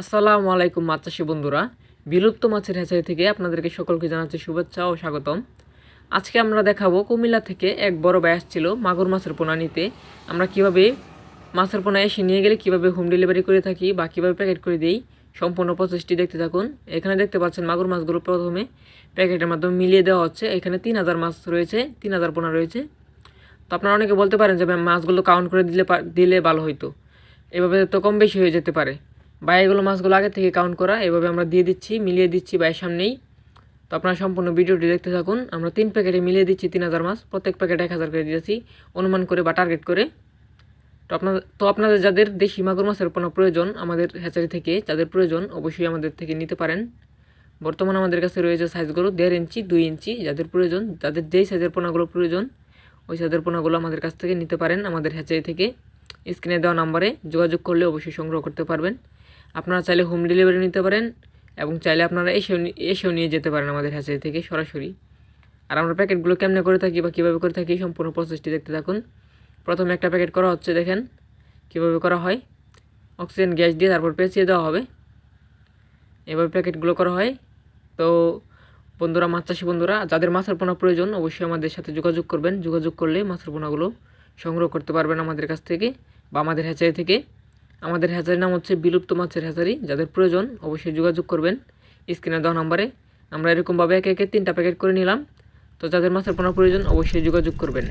আসসালামু আলাইকুম মাছ চাষি বন্ধুরা। বিলুপ্ত মাছের হ্যাচারি থেকে আপনাদেরকে সকলকে জানাচ্ছি শুভেচ্ছা ও স্বাগতম। আজকে আমরা দেখাবো কুমিল্লা থেকে এক বড় ভাই ছিল মাগুর মাছের পোনা নিতে। আমরা কীভাবে মাছের পোনা এসে নিয়ে গেলে কীভাবে হোম ডেলিভারি করে থাকি বা কীভাবে প্যাকেট করে দিই, সম্পূর্ণ প্রসেসটি দেখতে থাকুন। এখানে দেখতে পাচ্ছেন মাগুর মাছগুলো প্রথমে প্যাকেটের মাধ্যমে মিলিয়ে দেওয়া হচ্ছে। এখানে তিন হাজার মাছ রয়েছে, তিন হাজার পোনা রয়েছে। তো আপনারা অনেকে বলতে পারেন যে মাছগুলো কাউন্ট করে দিলে দিলে ভালো হতো এভাবে তো কম বেশি হয়ে যেতে পারে। বা এগুলো মাছগুলো আগে থেকে কাউন্ট করা, এভাবে আমরা দিয়ে দিচ্ছি, মিলিয়ে দিচ্ছি বাইয়ের সামনেই। তো আপনারা সম্পূর্ণ ভিডিওটি দেখতে থাকুন। আমরা তিন প্যাকেটে মিলিয়ে দিচ্ছি তিন হাজার মাছ, প্রত্যেক প্যাকেটে এক হাজার করে দিয়েছি অনুমান করে বা টার্গেট করে। তো আপনাদের তো আপনাদের যাদের দেশি মাগুর মাছের কোনো প্রয়োজন, আমাদের হ্যাচারি থেকে যাদের প্রয়োজন, অবশ্যই আমাদের থেকে নিতে পারেন। বর্তমানে আমাদের কাছে রয়েছে সাইজগুলো দেড় ইঞ্চি, দুই ইঞ্চি, যাদের প্রয়োজন, যাদের যেই সাইজের পোনাগুলো প্রয়োজন, ওই সাইজের পোনাগুলো আমাদের কাছ থেকে নিতে পারেন আমাদের হ্যাচারি থেকে। স্ক্রিনে দেওয়া নাম্বারে যোগাযোগ করলে অবশ্যই সংগ্রহ করতে পারবেন। আপনারা চাইলে হোম ডেলিভারি নিতে পারেন এবং চাইলে আপনারা এসেও এসেও নিয়ে যেতে পারেন আমাদের হ্যাচারি থেকে সরাসরি। আর আমরা প্যাকেটগুলো কেমনে করে থাকি বা কীভাবে করে থাকি সম্পূর্ণ প্রসেসটি দেখতে থাকুন। প্রথমে একটা প্যাকেট করা হচ্ছে, দেখেন কীভাবে করা হয়। অক্সিজেন গ্যাস দিয়ে তারপর পেঁচিয়ে দেওয়া হবে। এভাবে প্যাকেটগুলো করা হয়। তো বন্ধুরা, মাছ চাষি বন্ধুরা, যাদের মাছের পোনা প্রয়োজন অবশ্যই আমাদের সাথে যোগাযোগ করবেন। যোগাযোগ করলে মাছের পোনাগুলো সংগ্রহ করতে পারবেন আমাদের কাছ থেকে বা আমাদের হ্যাচারি থেকে। আমাদের হ্যাচারির নাম হচ্ছে বিলুপ্ত মাছের হ্যাচারি যাদের প্রয়োজন অবশ্যই যোগাযোগ করবেন। স্ক্রিনে দেওয়া নাম্বারে আমরা এরকমভাবে একে একে তিনটা প্যাকেট করে নিলাম। তো যাদের মাছের পোনা প্রয়োজন অবশ্যই যোগাযোগ করবেন।